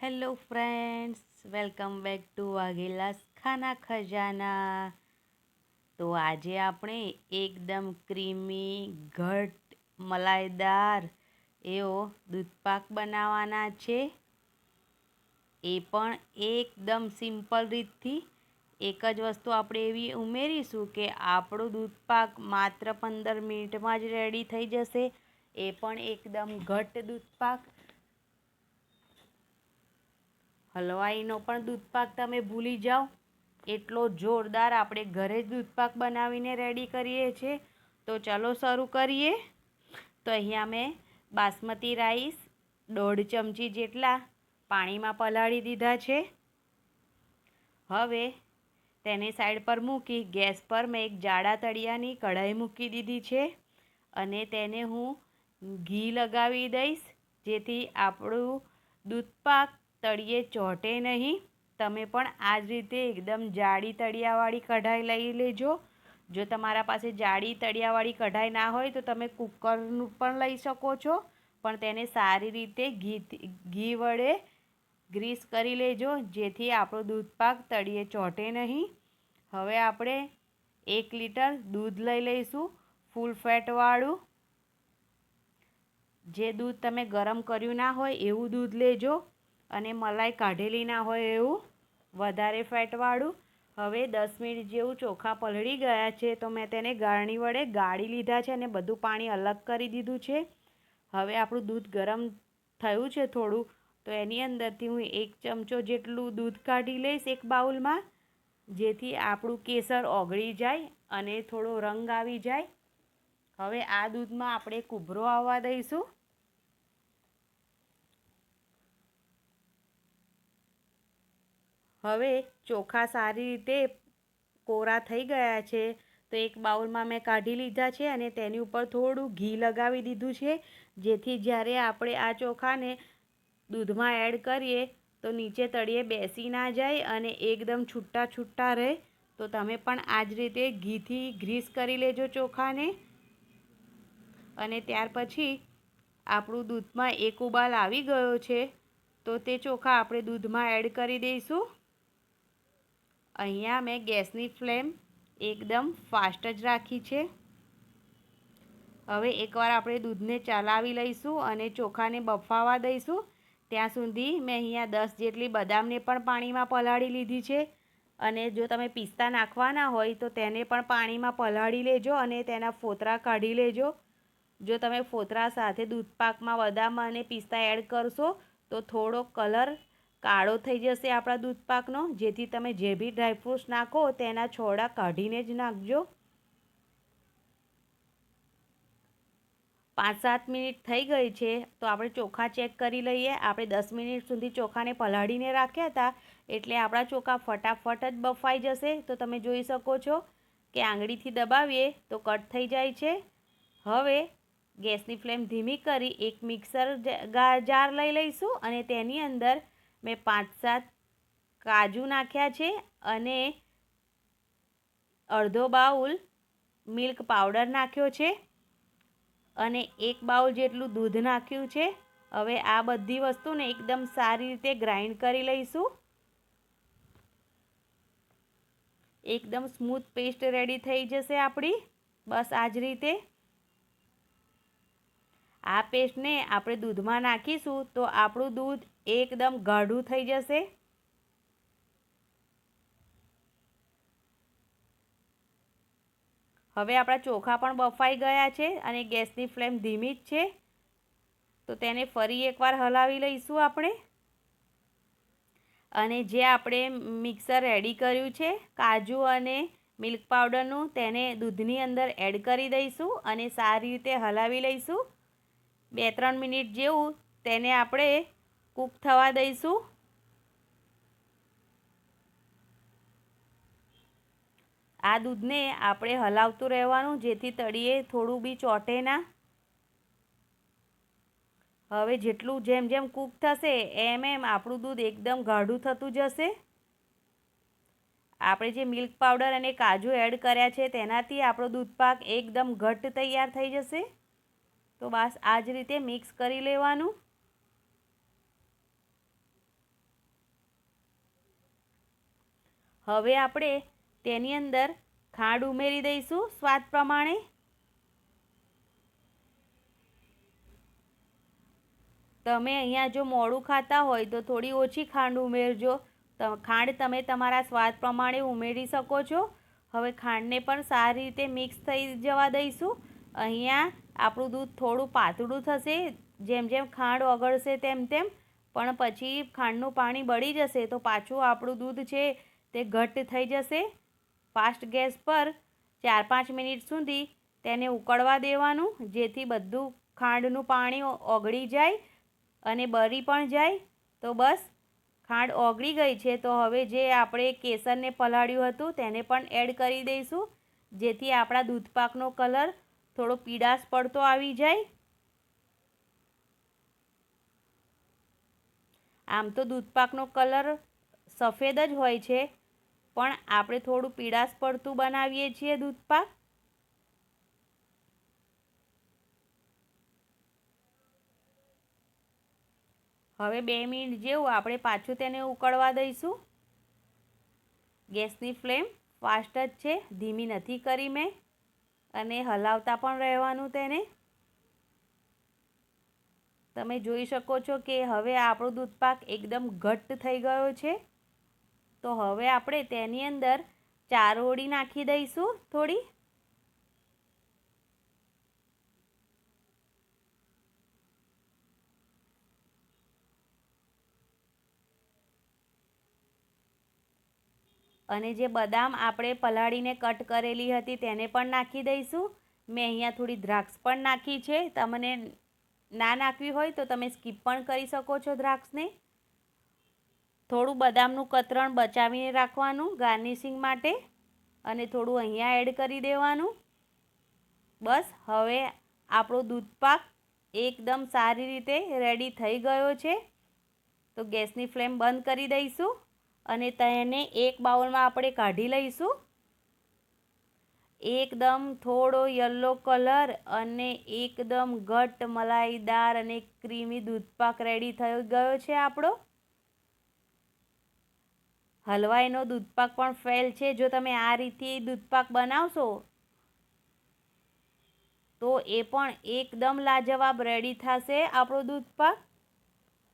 Hello friends welcome back to Vaghelas khana khazana તો આજે આપણે એકદમ ક્રીમી ઘટ મલાઈદાર એવો દૂધપાક બનાવવાના છે. એ પણ એકદમ સિમ્પલ રીતથી. એક જ વસ્તુ આપણે એવી ઉમેરીશું કે આપણું દૂધપાક માત્ર પંદર મિનિટમાં જ રેડી થઈ જશે. એ પણ એકદમ ઘટ દૂધપાક. હલવાઈનો પણ દૂધપાક તમે ભૂલી જાઓ. એટલો જોરદાર આપણે ઘરે જ દૂધપાક બનાવીને રેડી કરીએ છીએ. તો ચાલો શરૂ કરીએ. તો અહીંયા મેં બાસમતી રાઈસ, દોઢ ચમચી જેટલા પાણીમાં પલાળી દીધા છે. હવે તેને સાઈડ પર મૂકી ગેસ પર મેં એક જાડા તળિયાની કઢાઈ મૂકી દીધી છે અને તેને હું ઘી લગાવી દઈશ, જેથી આપણું દૂધપાક તળિયે ચોંટે નહીં. તમે પણ આ જ રીતે એકદમ જાડી તળિયાવાળી કઢાઈ લઈ લેજો. જો તમારા પાસે જાડી તળિયાવાળી કઢાઈ ના હોય તો તમે કુકરનું પણ લઈ શકો છો. પણ તેને સારી રીતે ઘી ઘી વડે ગ્રીસ કરી લેજો, જેથી આપણો દૂધપાક તળિયે ચોંટે નહીં. હવે આપણે એક લીટર દૂધ લઈ લઈશું, ફૂલ ફેટવાળું. જે દૂધ તમે ગરમ કર્યું ના હોય એવું દૂધ લેજો. અને મલાઈ કાઢેલી ના હોય એવું. વધારે ફેટવાળું હવે દસ મિનિટ જેવું ચોખા પલળી ગયા છે, તો મેં તેને ગાળણી વડે ગાળી લીધા છે અને બધું પાણી અલગ કરી દીધું છે. હવે આપણું દૂધ ગરમ થયું છે થોડું, તો એની અંદરથી હું એક ચમચો જેટલું દૂધ કાઢી લઈશ એક બાઉલમાં, જેથી આપણું કેસર ઓગળી જાય અને થોડો રંગ આવી જાય. હવે આ દૂધમાં આપણે કૂભરો આવવા દઈશું. હવે ચોખા સારી રીતે કોરા થઈ ગયા છે, તો એક બાઉલમાં મેં કાઢી લીધા છે અને તેની ઉપર થોડું ઘી લગાવી દીધું છે, જેથી જ્યારે આપણે આ ચોખાને દૂધમાં એડ કરીએ, તો નીચે તળીએ બેસી ના જાય અને એકદમ છૂટા છૂટા રહે. તો તમે પણ આ જ રીતે ઘીથી ગ્રીસ કરી લેજો ચોખાને. અને ત્યાર પછી આપણું દૂધમાં એક ઉબાલ આવી ગયો છે, તો તે ચોખા આપણે દૂધમાં એડ કરી દઈશું. અહીંયા મેં ગેસની ફ્લેમ એકદમ ફાસ્ટ જ રાખી છે. હવે એકવાર આપણે દૂધને ચલાવી લઈશું અને ચોખાને બફાવા દઈશું. ત્યાં સુધી મેં અહીંયા દસ જેટલી બદામને પણ પાણીમાં પલાળી લીધી છે. અને જો તમે પિસ્તા નાખવાના હોય તો તેને પણ પાણીમાં પલાળી લેજો અને તેના ફોતરા કાઢી લેજો. જો તમે ફોતરા સાથે દૂધપાકમાં બદામ અને પિસ્તા એડ કરશો તો થોડો કલર કાળો થઈ જશે આપણા દૂધપાકનો. જેથી તમે જે બી ડ્રાયફ્રૂટ્સ નાખો તેના છોડા કાઢીને જ નાખજો. પાંચ સાત મિનિટ થઈ ગઈ છે, તો આપણે ચોખા ચેક કરી લઈએ. આપણે દસ મિનિટ સુધી ચોખાને પલાળીને રાખ્યા હતા, એટલે આપણા ચોખા ફટાફટ જ બફાઈ જશે. તો તમે જોઈ શકો છો કે આંગળીથી દબાવીએ તો કટ થઈ જાય છે. હવે ગેસની ફ્લેમ ધીમી કરી એક મિક્સર જાર લઈ લઈશું અને તેની અંદર મેં પાંચ સાત કાજુ નાખ્યા છે અને અડધો બાઉલ મિલ્ક પાવડર નાખ્યો છે અને એક બાઉલ જેટલું દૂધ નાખ્યું છે. હવે આ બધી વસ્તુને એકદમ સારી રીતે ગ્રાઇન્ડ કરી લઈશું. એકદમ સ્મૂથ પેસ્ટ રેડી થઈ જશે આપણી. બસ આ જ રીતે. આ પેસ્ટને આપણે દૂધમાં નાખીશું તો આપણું દૂધ એકદમ ગાઢું થઈ જશે. હવે આપણા ચોખા પણ બફાઈ ગયા છે અને ગેસની ફ્લેમ ધીમી જ છે. તો તેને ફરી એકવાર હલાવી લઈશું આપણે. અને જે આપણે મિક્સર રેડી કર્યું છે, કાજુ અને મિલ્ક પાવડરનું, તેને દૂધની અંદર એડ કરી દઈશું અને સારી રીતે હલાવી લઈશું. બે ત્રણ મિનિટ જેવું તેને આપણે કૂક થવા દઈશું. આ દૂધને આપણે હલાવતું રહેવાનું, જેથી તળીએ થોડું બી ચોટે ના. હવે જેટલું જેમ જેમ કૂક થશે, એમ એમ આપણું દૂધ એકદમ ગાઢું થતું જશે. આપણે જે મિલ્ક પાવડર અને કાજુ એડ કર્યા છે, તેનાથી આપણો દૂધપાક એકદમ ઘટ્ટ તૈયાર થઈ જશે. તો બસ આ જ રીતે મિક્સ કરી લેવાનું. હવે આપણે તેની અંદર ખાંડ ઉમેરી દઈશું સ્વાદ પ્રમાણે. તમે અહીંયા જો મોડું ખાતા હોય તો થોડી ઓછી ખાંડ ઉમેરજો. ખાંડ તમે તમારા સ્વાદ પ્રમાણે ઉમેરી શકો છો. હવે ખાંડને પણ સારી રીતે મિક્સ થઈ જવા દઈશું. અહીંયા આપણું દૂધ થોડું પાતળું થશે, જેમ જેમ ખાંડ ઓગળશે તેમ તેમ, પણ પછી ખાંડનું પાણી બળી જશે તો પાછું આપણું દૂધ છે તે ઘટ્ટ થઈ જશે. ફાસ્ટ ગેસ પર ચાર પાંચ મિનિટ સુધી તેને ઉકળવા દેવાનું, જેથી બધું ખાંડનું પાણી ઓગળી જાય અને બળી પણ જાય. તો બસ, ખાંડ ઓગળી ગઈ છે તો હવે જે આપણે કેસરને પલાળ્યું હતું તેને પણ એડ કરી દઈશું, જેથી આપણા દૂધપાકનો કલર થોડો પીડાશ પડતો આવી જાય. આમ તો દૂધપાકનો કલર સફેદ જ હોય છે, પણ આપણે થોડું પીડાશ પડતું બનાવીએ છીએ દૂધપાક. હવે બે મિનિટ જેવું આપણે પાછું તેને ઉકળવા દઈશું. ગેસની ફ્લેમ ફાસ્ટ જ છે, ધીમી નથી કરી મેં. અને હલાવતા પણ રહેવાનું તેને. તમે જોઈ શકો છો કે હવે આપણો દૂધપાક એકદમ ઘટ્ટ થઈ ગયો છે. તો હવે આપણે તેની અંદર ચારોળી નાખી દઈશું થોડી. અને જે બદામ આપણે પલાળીને કટ કરેલી હતી તેને પણ નાખી દઈશું. મેં અહીંયા થોડી દ્રાક્ષ પણ નાખી છે. તમને ના નાખવી હોય તો તમે સ્કીપ પણ કરી શકો છો દ્રાક્ષને. થોડું બદામનું કતરણ બચાવીને રાખવાનું ગાર્નિશિંગ માટે અને થોડું અહીંયા એડ કરી દેવાનું. બસ, હવે આપણો દૂધપાક એકદમ સારી રીતે રેડી થઈ ગયો છે. તો ગેસની ફ્લેમ બંધ કરી દઈશું. અને તેને એક બાઉલમાં આપણે કાઢી લઈશું. એકદમ થોડો યલો કલર અને એકદમ ઘટ મલાઈદાર અને ક્રીમી દૂધપાક રેડી થઈ ગયો છે આપણો. હલવાઈનો દૂધપાક પણ ફેલ છે. જો તમે આ રીતે દૂધપાક બનાવશો, તો એ પણ એકદમ લાજવાબ રેડી થશે આપણો દૂધપાક.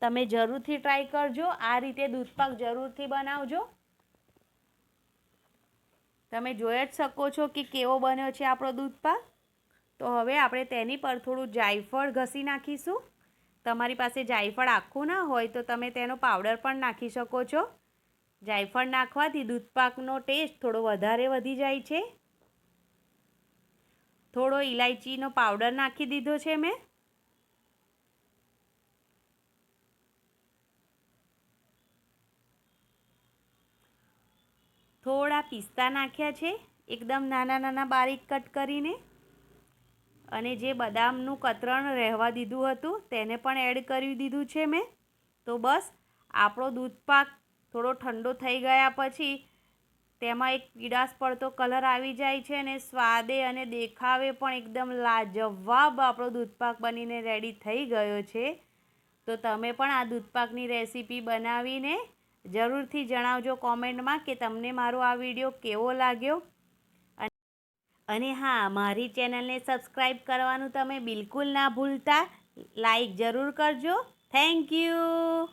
તમે જરૂરથી ટ્રાય કરજો. આ રીતે દૂધપાક જરૂરથી બનાવજો. તમે જોઈ જ શકો છો કે કેવો બન્યો છે આપણો દૂધપાક તો હવે આપણે તેની પર થોડું જાયફળ ઘસી નાખીશું. તમારી પાસે જાયફળ આખું ના હોય તો તમે તેનો પાવડર પણ નાખી શકો છો. જાયફળ નાખવાથી દૂધપાકનો ટેસ્ટ થોડો વધારે વધી જાય છે. થોડો ઇલાયચીનો પાવડર નાખી દીધો છે મેં. થોડા પિસ્તા નાખ્યા છે. એકદમ નાના નાના બારીક કટ કરીને. અને જે બદામનું કતરણ રહેવા દીધું હતું, તેને પણ એડ કરી દીધું છે મેં. તો બસ, આપણો દૂધપાક થોડો ઠંડો થઈ ગયા પછી, તેમાં એક પીળાશ પડતો કલર આવી જાય છે અને સ્વાદે અને દેખાવે પણ એકદમ લાજવાબ આપણો દૂધપાક બનીને રેડી થઈ ગયો છે. તો તમે પણ આ દૂધપાકની રેસીપી બનાવીને જરૂરથી જણાવજો કોમેન્ટમાં કે તમને મારો આ વીડિયો કેવો લાગ્યો. અને હા, મારી ચેનલને સબસ્ક્રાઈબ કરવાનું તમે બિલકુલ ના ભૂલતા. લાઈક જરૂર કરજો. Thank you.